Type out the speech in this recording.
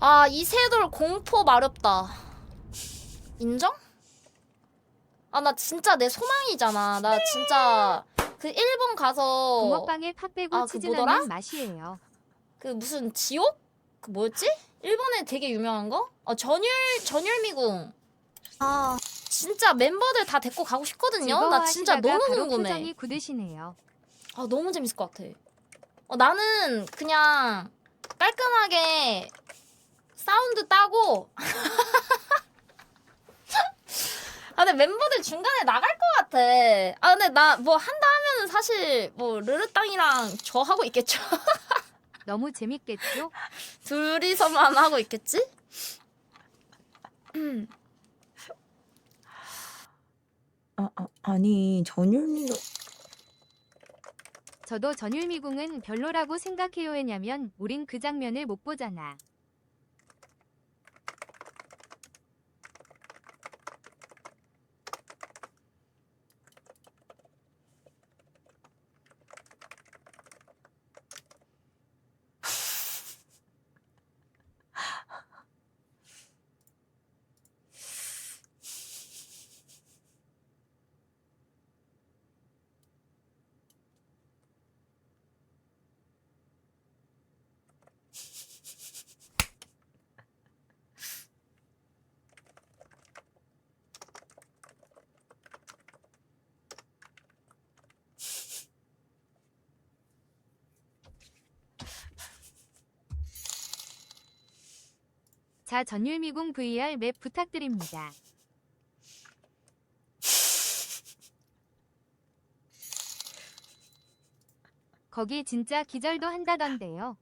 아 이세돌 공포 마렵다. 인정? 아 나 진짜 내 소망이잖아. 나 진짜 그 일본 가서 붕어빵에 팥 빼고 아, 그 치즈 뭐더라? 넣는 맛이에요. 그 무슨 지옥? 그 뭐였지? 일본에 되게 유명한 거? 어 전율 전율 미궁. 아 진짜 멤버들 다 데리고 가고 싶거든요. 나 진짜 즐거워하시다가 너무 바로 궁금해. 표정이 굳으시네요. 아 너무 재밌을 것 같아. 어, 나는 그냥 깔끔하게 사운드 따고. 아 근데 멤버들 중간에 나갈 것 같아. 아 근데 나 뭐 한다 하면은 사실 뭐 르르땅이랑 저 하고 있겠죠. 너무 재밌겠죠? 둘이서만 하고 있겠지? 아, 아 아니 전율미가 저도 전율미궁은 별로라고 생각해요. 왜냐면 우린 그 장면을 못 보잖아. 자, 전율미궁 VR 맵 부탁드립니다. 거기 진짜 기절도 한다던데요.